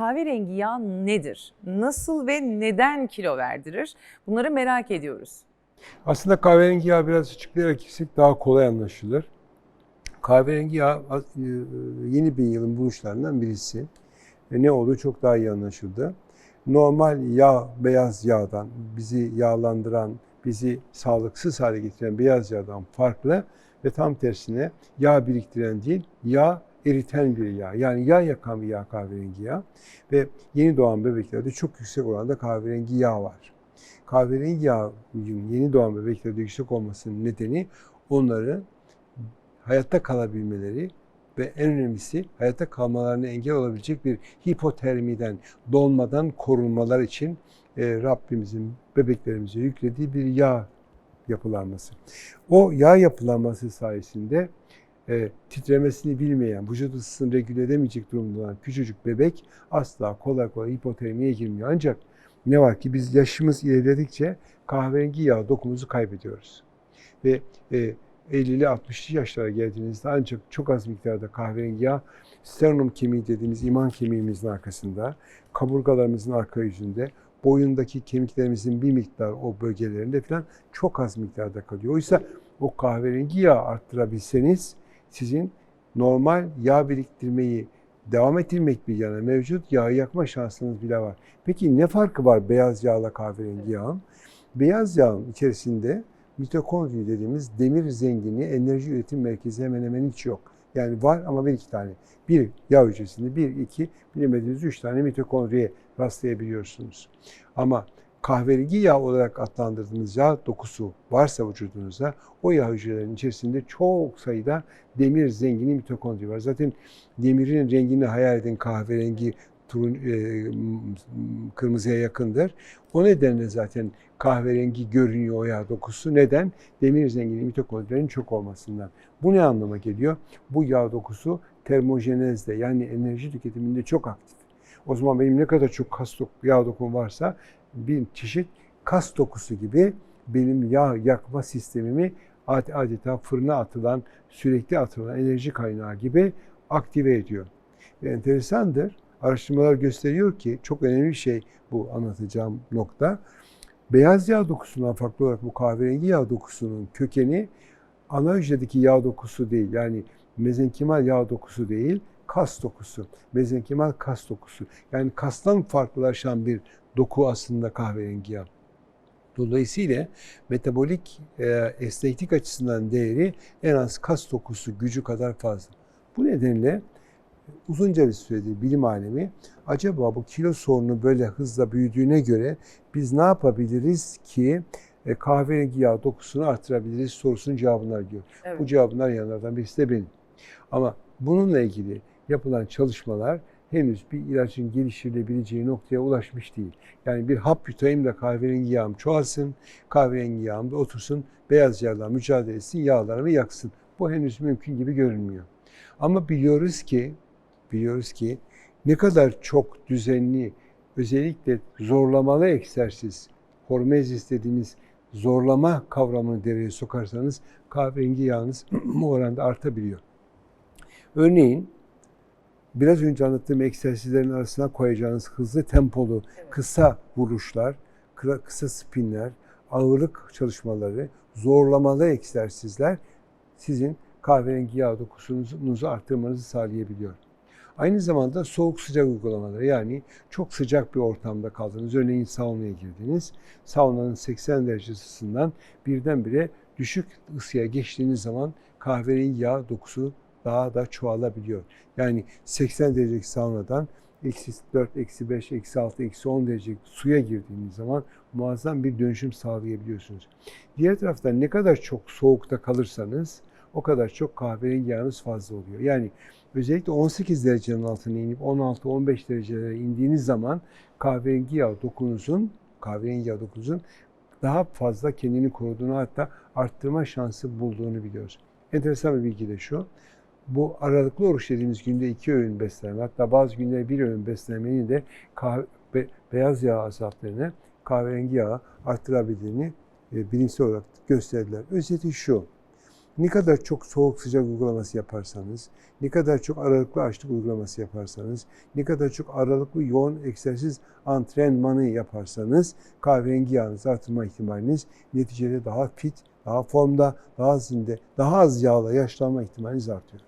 kahverengi yağ nedir? Nasıl ve neden kilo verdirir? Bunları merak ediyoruz. Aslında kahverengi yağ biraz açıklayarak gitsek daha kolay anlaşılır. Kahverengi yağ e, yeni bin yılın buluşlarından birisi. E, Ne olduğu çok daha iyi anlaşıldı. Normal yağ, beyaz yağdan bizi yağlandıran, bizi sağlıksız hale getiren beyaz yağdan farklı ve tam tersine yağ biriktiren değil, yağ eriten bir yağ. Yani yağ yakan bir yağ kahverengi yağ. Ve yeni doğan bebeklerde çok yüksek oranda kahverengi yağ var. Kahverengi yağın yeni doğan bebeklerde yüksek olmasının nedeni onların hayatta kalabilmeleri ve en önemlisi hayatta kalmalarına engel olabilecek bir hipotermiden, donmadan korunmalar için e, Rabbimizin bebeklerimize yüklediği bir yağ yapılanması. O yağ yapılanması sayesinde e, titremesini bilmeyen, vücut ısısını regüle edemeyecek durumda olan küçücük bebek asla kolay kolay hipotermiye girmiyor. Ancak ne var ki biz yaşımız ilerledikçe kahverengi yağ dokumuzu kaybediyoruz. Ve e, 50'li 60'lı yaşlara geldiğinizde ancak çok az miktarda kahverengi yağ sternum kemiği dediğimiz iman kemiğimizin arkasında, kaburgalarımızın arka yüzünde, boyundaki kemiklerimizin bir miktar o bölgelerinde falan çok az miktarda kalıyor. Oysa o kahverengi yağ arttırabilseniz sizin normal yağ biriktirmeyi devam ettirmek bir yana mevcut yağı yakma şansınız bile var. Peki ne farkı var beyaz yağla kahverengi yağın? Beyaz yağın içerisinde mitokondri dediğimiz demir zengini enerji üretim merkezi hemen hemen hiç yok. Yani var ama bir iki tane. Bir yağ hücresinde bir, iki, bilemediğiniz üç tane mitokondriye rastlayabiliyorsunuz. Ama kahverengi yağ olarak adlandırdığımız yağ dokusu varsa vücudunuzda o yağ hücrelerinin içerisinde çok sayıda demir zengini mitokondri var. Zaten demirin rengini hayal edin kahverengi turun, e, kırmızıya yakındır. O nedenle zaten kahverengi görünüyor o yağ dokusu. Neden? Demir zengini mitokondrilerin çok olmasından. Bu ne anlama geliyor? Bu yağ dokusu termojenezde yani enerji tüketiminde çok aktif. O zaman benim ne kadar çok kas dok- yağ dokum varsa bir çeşit kas dokusu gibi benim yağ yakma sistemimi ad- adeta fırına atılan, sürekli atılan enerji kaynağı gibi aktive ediyor. Ve enteresandır. Araştırmalar gösteriyor ki çok önemli bir şey bu anlatacağım nokta. Beyaz yağ dokusundan farklı olarak bu kahverengi yağ dokusunun kökeni ana hücredeki yağ dokusu değil. Yani mezenkimal yağ dokusu değil, kas dokusu. Mezenkimal kas dokusu. Yani kastan farklılaşan bir doku aslında kahverengi yağ. Dolayısıyla metabolik e, esneklik açısından değeri en az kas dokusu gücü kadar fazla. Bu nedenle uzunca bir süredir bilim alemi acaba bu kilo sorunu böyle hızla büyüdüğüne göre biz ne yapabiliriz ki e, kahverengi yağ dokusunu artırabiliriz sorusunun cevabını arıyor. Evet. Bu cevabın arayanlardan birisi de benim. Ama bununla ilgili yapılan çalışmalar henüz bir ilacın geliştirilebileceği noktaya ulaşmış değil. Yani bir hap yutayım da kahverengi yağım çoğalsın, kahverengi yağım da otursun, beyaz yağla mücadele etsin, yağlarımı yaksın. Bu henüz mümkün gibi görünmüyor. Ama biliyoruz ki, biliyoruz ki ne kadar çok düzenli, özellikle zorlamalı egzersiz, hormezis dediğimiz zorlama kavramını devreye sokarsanız kahverengi yağınız bu oranda artabiliyor. Örneğin biraz önce anlattığım egzersizlerin arasına koyacağınız hızlı tempolu kısa vuruşlar, kısa- spinler, ağırlık çalışmaları, zorlamalı egzersizler sizin kahverengi yağ dokusunuzu arttırmanızı sağlayabiliyor. Aynı zamanda soğuk sıcak uygulamaları yani çok sıcak bir ortamda kaldınız. Örneğin saunaya girdiniz. Saunanın 80 derece ısısından birdenbire düşük ısıya geçtiğiniz zaman kahverengi yağ dokusu daha da çoğalabiliyor. Yani 80 derecelik saunadan eksi 4, eksi 5, eksi 6, eksi 10 derecelik suya girdiğiniz zaman muazzam bir dönüşüm sağlayabiliyorsunuz. Diğer taraftan ne kadar çok soğukta kalırsanız o kadar çok kahverengi yağınız fazla oluyor. Yani özellikle 18 derecenin altına inip 16-15 derecelere indiğiniz zaman kahverengi yağ dokunuzun kahverengi yağ dokunuzun daha fazla kendini koruduğunu hatta arttırma şansı bulduğunu biliyoruz. Enteresan bir bilgi de şu. Bu aralıklı oruç dediğimiz günde iki öğün beslenme, hatta bazı günler bir öğün beslenmenin de kahve, be- beyaz yağ azalttığını, kahverengi yağı arttırabildiğini e, bilimsel olarak gösterdiler. Özeti şu, Ne kadar çok soğuk sıcak uygulaması yaparsanız, ne kadar çok aralıklı açlık uygulaması yaparsanız, ne kadar çok aralıklı yoğun egzersiz antrenmanı yaparsanız kahverengi yağınızı artırma ihtimaliniz neticede daha fit, daha formda, daha zinde, daha az yağla yaşlanma ihtimaliniz artıyor.